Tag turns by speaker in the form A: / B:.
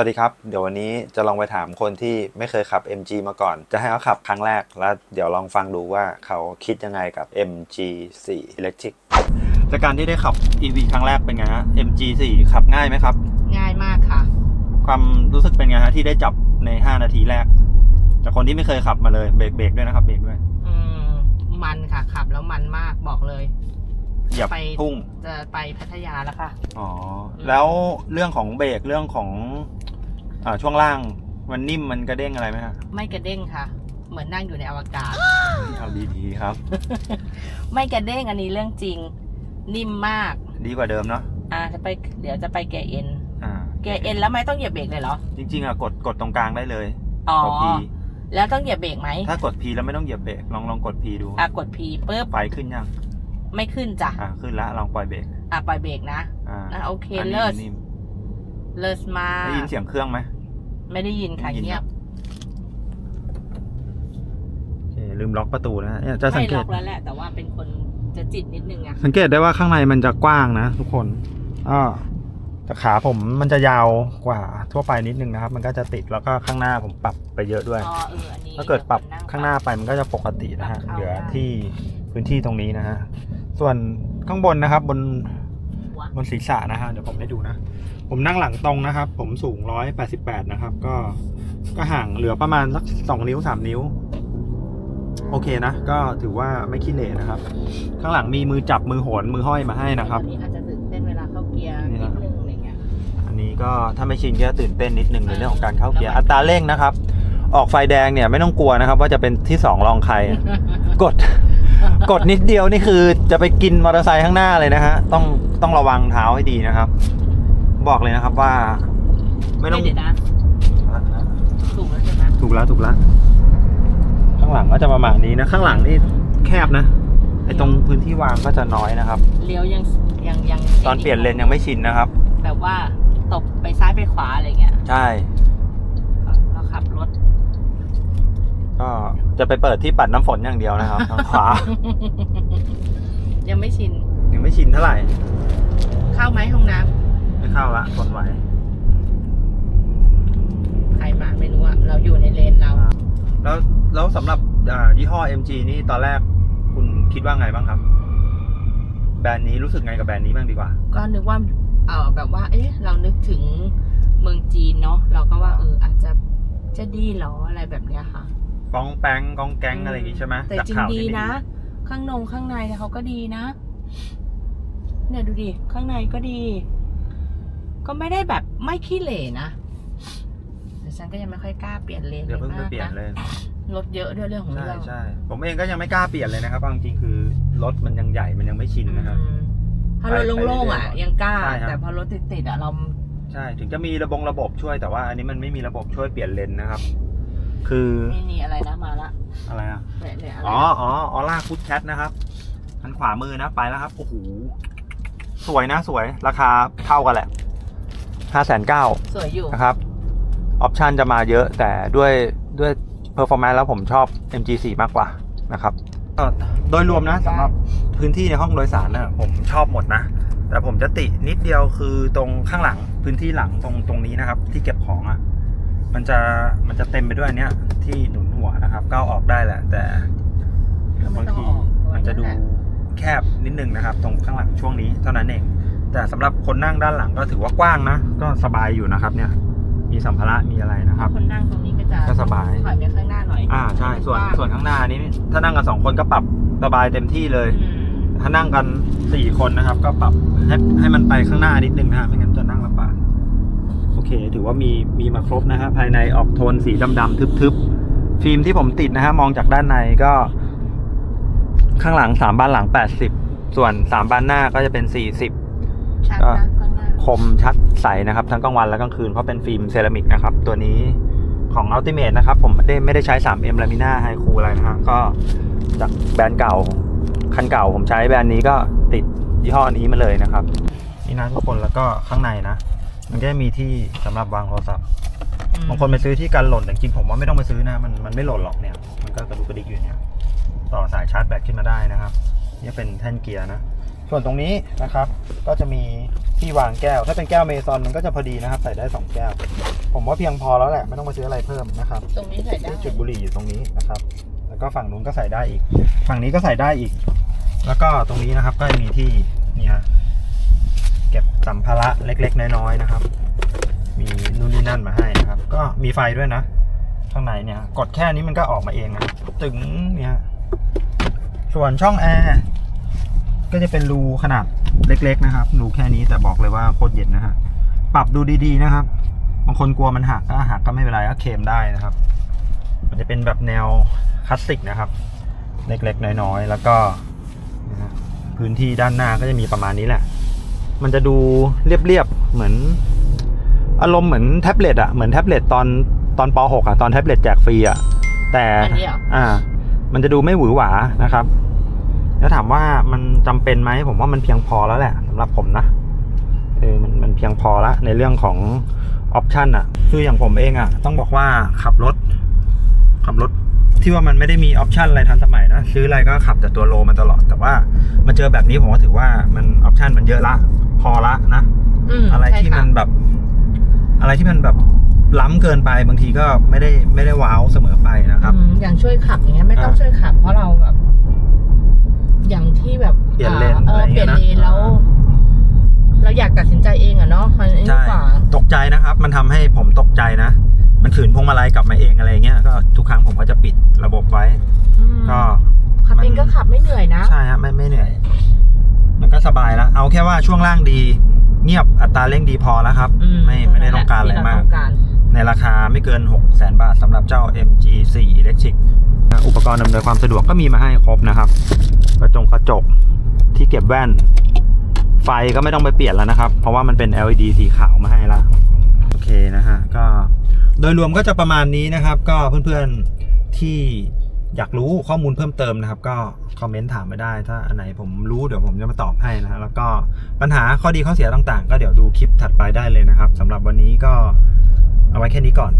A: วัสดีครับ เดี๋ยววันนี้จะลองไปถามคนที่ไม่เคยขับ MG มาก่อน จะให้เขาขับครั้งแรก แล้วเดี๋ยวลองฟังดูว่าเขาคิดยังไงกับ MG4 Electric จากการที่ได้ขับ EV ครั้งแรกเป็นไงฮะ MG4 ขับง่ายไหมครับ
B: ง่ายมากค่ะ
A: ความรู้สึกเป็นไงฮะที่ได้จับใน 5 นาทีแรก จากคนที่ไม่เคยขับมาเลยเบรกเบรกด้วยนะครับเบรกด้วย
B: อืมมันค่ะขับแล้วมันมากบอกเลย
A: เหยียบ
B: ไป
A: พุ่ง
B: จะไปพัทยาแล้วค่ะ
A: อ๋อ แล้วเรื่องของเบรกเรื่องของ อาช่วงล่างมันนิ่มมันกระเด้งอะไรไหมฮะ
B: ไม่กระเด้งค่ะ เหมือนนั่งอยู่ในอวกาศ
A: เอาดีๆครับ
B: ไม่กระเด้งอันนี้เรื่องจริง นิ่มมาก
A: ดีกว่าเดิมเนาะ
B: อ่าจะไปเดี๋ยวจะไปแกเอ็น
A: อ่า
B: แกเอ็นแล้วไม่ต้องเหยียบเบรกเลยเหรอ
A: จริง ๆอะกดกดตรงกลางได้เลย
B: อ๋อ
A: กด P
B: แล้วต้องเหยียบเบรกไหม
A: ถ้ากด P แล้วไม่ต้องเหยียบเบรกลองลองกด P ดู
B: อะกด P ปุ๊บ
A: ไฟขึ้นยัง
B: ไม่ขึ้นจ้ะ
A: อ่าขึ้นแล้วลองปล่อยเบรก
B: อะปล่อยเบรกนะ
A: อ่า
B: อะโอเค
A: อันนี้
B: เลิศ
A: นิ่ม
B: เลิศมาก
A: ได้ยินเสียงเครื่องไหม
B: ไม่ได้ยินค่ะ
A: ได้ยิน
B: เงียบ
A: โอเคลืมล็อกประตูนะฮะเนี่ยจะสัง
B: ไม่
A: เก
B: ล็
A: ต
B: อกแล้วแหละ แต่ว่าเป็นคนจะจิตนิดนึงอะ
A: สังเกตได้ว่าข้างในมันจะกว้างนะทุกคนอ่าแต่ขาผมมันจะยาวกว่าทั่วไปนิดนึงนะครับ มันก็จะติดแล้วก็ข้างหน้าผมปรับไปเยอะด้วย
B: อ๋อเอออันนี้
A: ถ้าเกิดปรับ
B: ดี๋ยวค
A: ข้างหน้าไปมันก็จะปกตินะฮะ
B: ปรับเข้า
A: เหลือ
B: ได้
A: ที่พื้นที่ตรงนี้นะฮะ ส่วนข้างบนนะครับบน
B: หัว
A: บนศีรษะนะฮะเดี๋ยวผมให้ดูนะ ผมนั่งหลังตรงนะครับ ผมสูง188นะครับ ก็ก็ห่างเหลือประมาณสัก2นิ้ว3นิ้ว โอเคนะ ก็ถือว่าไม่ขี้เหร่นะครับ ข้างหลังมีมือจับมือโหนมือห้อยมาให้นะครับ
B: อันนี้อาจจะตื่นเต้นเวลาเข้าเกียร์
A: นี่
B: นิ
A: นะ
B: ดนึงอะไรเงี้ย
A: อันนี้ก็ถ้าไม่ชินก็ตื่นเต้นนิดนึงในเรื่องของการเข้าเกียร์
B: แล้วมัน
A: อัตราเร่งนะครับ ออกไฟแดงเนี่ยไม่ต้องกลัวนะครับ ว่าจะเป็นที่สองรองใครกด กดนิดเดียวนี่คือจะไปกินมอเตอร์ไซค์ข้างหน้าเลยนะฮะ ต้องต้องระวังเท้าให้ดีนะครับ บอกเลยนะครับว่า ไม่ต้อง
B: เดี๋ยวนะถูกแล้วใช่ไหม
A: ถูกแล้วถูกแล้วข้างหลังก็จะประมาณนี้นะ ข้างหลังนี่แคบนะไอตรงพื้นที่วางก็จะน้อยนะครับ
B: เลี้ยวยังยังยัง
A: ตอนเปลี่ยนเลนยังไม่ชินนะครับ
B: แบบว่าตบไปซ้ายไปขวาอะไรเงี้ย
A: ใช่
B: เราขับรถ
A: ก็ จะไปเปิดที่ปัดน้ำฝนอย่างเดียวนะครับ ทางขวา
B: ยังไม่ชิน
A: ยังไม่ชินเท่าไหร่
B: เข้าไหมห้องน้ำ
A: ไม่เข้าละทนไหว
B: ใครมาไม่รู้อะเราอยู่ในเลนเรา
A: แล้วแล้วสำหรับอ่ายี่ห้อ MG นี่ตอนแรกคุณคิดว่าไงบ้างครับ แบรนด์นี้รู้สึกไงกับแบรนด์นี้บ้างดีกว่า
B: ก็นึกว่าเออแบบว่า เอ๊ะ เรานึกถึงเมืองจีนเนาะเราก็ว่าเอออาจจะจะดีเหรออะไรแบบเนี้ยค่ะ
A: กองแป้งกองแก๊งอะไรอย่างงี้ใช่ไหม
B: แต่
A: จาก
B: จริง
A: ข่าว
B: ดี
A: ที่ไม่
B: นะ ข้างนงข้างในเนี่ยเขาก็ดีนะ เนี่ยดูดิข้างในก็ดี ก็ไม่ได้แบบไม่ขี้เหร่นะแต่ฉันก็ยังไม่ค่อยกล้าเปลี่ยนเลน
A: เดี๋ยวเพิ่งไป
B: มาก
A: เปลี่ยนเลย
B: รถเยอะด้วยเรื่องของ
A: ใช่
B: เรื่อง
A: ใช่ผมเองก็ยังไม่กล้าเปลี่ยนเลยนะครับเอาจริงๆคือรถมันยังใหญ่มันยังไม่ชินนะครับ
B: อืมพอรถ
A: ไป
B: โล่งๆอะ
A: ไปเรื่อยๆ
B: ยังกล้า
A: ใช่ครับ
B: แต่พอรถติดๆอะเรา
A: ใช่ ถึงจะมีระบงระบบช่วยแต่ว่าอันนี้มันไม่มีระบบช่วยเปลี่ยนเลนนะครับ คือ
B: ไม่มีอะไรนะมาละ
A: อะไรอะ
B: เนี่ยเนี่ยอะไร
A: อ๋ออ๋อออล่าฟุตแคทนะครับทันขวามือนะไปแล้วครับโอ้โหสวยนะสวยราคาเท่ากันแหละห้าแสนเก้า
B: สวยอยู่
A: นะครับออปชันจะมาเยอะแต่ด้วยด้วยเพอร์ฟอร์แมนซ์แล้วผมชอบ MG4 มากกว่านะครับก็โดยรวมนะสำหรับพื้นที่ในห้องโดยสารนะผมชอบหมดนะ แต่ผมจะตินิดเดียวคือตรงข้างหลังพื้นที่หลังตรงตรงนี้นะครับ ที่เก็บของอะ่ะ มันจะมันจะเต็มไปด้วยอันเนี้ย ที่หนุนหัวนะครับก้าวออกได้แหละ แต่
B: ก็ไม่
A: บาง
B: ต้อง
A: ที
B: ออกไว้
A: มันจะดู
B: แหล
A: แคบนิดนึงนะครับ ตรงข้างหลังช่วงนี้เท่านั้นเอง แต่สำหรับคนนั่งด้านหลังก็ถือว่ากว้างนะ ก็สบายอยู่นะครับ เนี่ย มีสัมภาระมีอะไรนะครับ
B: คนนั่งตรงนี้ก็จะ
A: ก็สบาย
B: ถอยไปข้างหน้าหน่อย
A: อ่าใช่ส่วน
B: กาง
A: ส่วนข้างหน้านี้ ถ้านั่งกันสองคนก็ปรับสบายเต็มที่เลย
B: อืม
A: ถ้านั่งกันสี่คนนะครับ ก็ปรับให้ให้มันไปข้างหน้านิดนึงนะฮะไม่งั้นจะนั่งลำบากโอ เค ถือว่ามีมีมาครบนะฮะภายในออกโทนสีดำๆทึบๆ ฟิล์มที่ผมติดนะฮะมองจากด้านในก็ ข้างหลังสามบานหลังแปดสิบส่วนสามบานหน้าก็จะเป็นสี่สิบ
B: ชัด
A: ก็
B: นะข้างหน้า
A: คมชัดใสนะครับ ทั้งกลางวันและกลางคืนเพราะเป็นฟิล์มเซรามิกนะครับ ตัวนี้ของ Ultimate นะครับ ผมไม่ได้ไม่ได้ใช้ 3M Lamina High Cool อะไรนะฮะก็จากแบรนด์เก่า คันเก่าผมใช้แบรนด์นี้ก็ติดยี่ห้อนี้มาเลยนะครับ นี่นะทุกคนแล้วก็ข้างในนะ มันก็จะมีที่สำหรับวางโทรศัพท์
B: อืม
A: บางคนไปซื้อที่กันหล่นแต่จริงๆผมว่าไม่ต้องไปซื้อนะ มันมันไม่หล่นหรอกเนี่ย มันก็กระดุกกระดิกอยู่เนี่ยต่อสายชาร์จแบตขึ้นมาได้นะครับ นี่เป็นแท่นเกียร์นะ ส่วนตรงนี้นะครับ ก็จะมีที่วางแก้ว ถ้าเป็นแก้วเมซอนมันก็จะพอดีนะครับ ใส่ได้ 2 แก้วผผมว่าเพียงพอแล้วแหละ ไม่ต้องมาซื้ออะไรเพิ่มนะครับ
B: ตรงนี้ใส่ได้
A: ที่จุดบุหรี่อยู่ตรงนี้นะครับ แล้วก็ฝั่งนู้นก็ใส่ได้อีก ฝั่งนี้ก็ใส่ได้อีก แล้วก็ตรงนี้นะครับก็จะมีที่นี่ฮะเก็บ สัมภาระเล็กๆ น้อยๆนะครับ มีนู่นนี่นั่นมาให้นะครับ ก็มีไฟด้วยนะ ข้างในเนี่ย กดแค่นี้มันก็ออกมาเองนะตึงเนี่ยส่วนช่องแอร์ก็จะเป็นรูขนาดเล็ก ๆ นะครับรูแค่นี้แต่บอกเลยว่าโคตรเย็นนะฮะปรับดูดีๆนะครับบางคนกลัวมันหักก็หักก็ไม่เป็นไรก็เคมได้นะครับ มันจะเป็นแบบแนวคลาสสิกนะครับ เล็กๆ น้อยๆ แล้วก็พื้นที่ด้านหน้าก็จะมีประมาณนี้แหละ มันจะดูเรียบๆเหมือน อารมณ์เหมือนแท็บเล็ตอะเหมือนแท็บเล็ตตอนตอนป .6 อะตอนแท็บเล็ตแจกฟรีอะแต่
B: อันนี้เหรอ
A: อ่า มันจะดูไม่หวือหวานะครับ แล้วถามว่ามันจำเป็นไหมผมว่ามันเพียงพอแล้วแหละสำหรับผมนะเออมันมันเพียงพอละในเรื่องของออปชันอะคืออย่างผมเองอะต้องบอกว่าขับรถขับรถ ที่ว่ามันไม่ได้มีออปชันอะไรทันสมัยนะ ซื้ออะไรก็ขับแต่ตัวโลมาตลอด แต่ว่ามาเจอแบบนี้ผมก็ถือว่ามันออปชันมันเยอะละ พอละนะ
B: อืม
A: อะไร
B: ใช่
A: ที่
B: ค่ะ
A: มันแบบ อะไรที่มันแบบล้ำเกินไปบางทีก็ไม่ได้ไม่ได้ว้าวเสมอไปนะครับ
B: อืมอย่างช่วยขับอย่างเงี้ยไม่ต้อง
A: อ่า
B: ช่วยขับ เพราะเราแบบ อย่างที่แบบ
A: เปลี่ยนเลน
B: เอ
A: อะไร
B: อ
A: อย่าง
B: เป
A: เงี้
B: ลี่
A: ย
B: ยน
A: นะ
B: เลนแล้ว เราอยากตัดสินใจเองอะเนาะมันนี่
A: ใช่
B: กว่า
A: ตกใจนะครับ มันทำให้ผมตกใจนะ มันขืนพวงมาลัยกลับมาเองอะไรเงี้ยก็ทุกครั้งผมก็จะปิดระบบไว้
B: อืม
A: ก็
B: ขับเอง
A: มัน
B: ก็ขับไม่เหนื่อยนะ
A: ใช่ฮะไม่ไม่เหนื่อย มันก็สบายแล้วเอาแค่ว่าช่วงล่างดี เงียบอัตราเร่งดีพอแล้วครับ
B: อื
A: ไม่ไม่ได้ต้องการอะไร
B: ที่เมา
A: ก
B: ต้องการ
A: ในราคาไม่เกิน6 0 0 0 0 บาทสำหรับเจ้า MG4 Electric นะอุปกรณ์อำนวยความสะดวกก็มีมาให้ครบนะครับ กระจงกระจกที่เก็บแว่น ไฟก็ไม่ต้องไปเปลี่ยนแล้วนะครับ เพราะว่ามันเป็น LED สีขาวมาให้ละโอเคนะฮะ ก็ โดยรวมก็จะประมาณนี้นะครับ ก็เพื่อนๆที่อยากรู้ข้อมูลเพิ่มเติมนะครับ ก็คอมเมนต์ถามมาได้ ถ้าอันไหนผมรู้เดี๋ยวผมจะมาตอบให้นะฮะแล้วก็ปัญหาข้อดีข้อเสียต่างๆ ก็เดี๋ยวดูคลิปถัดไปได้เลยนะครับสำหรับวันนี้ก็เอาไว้แค่นี้ก่อน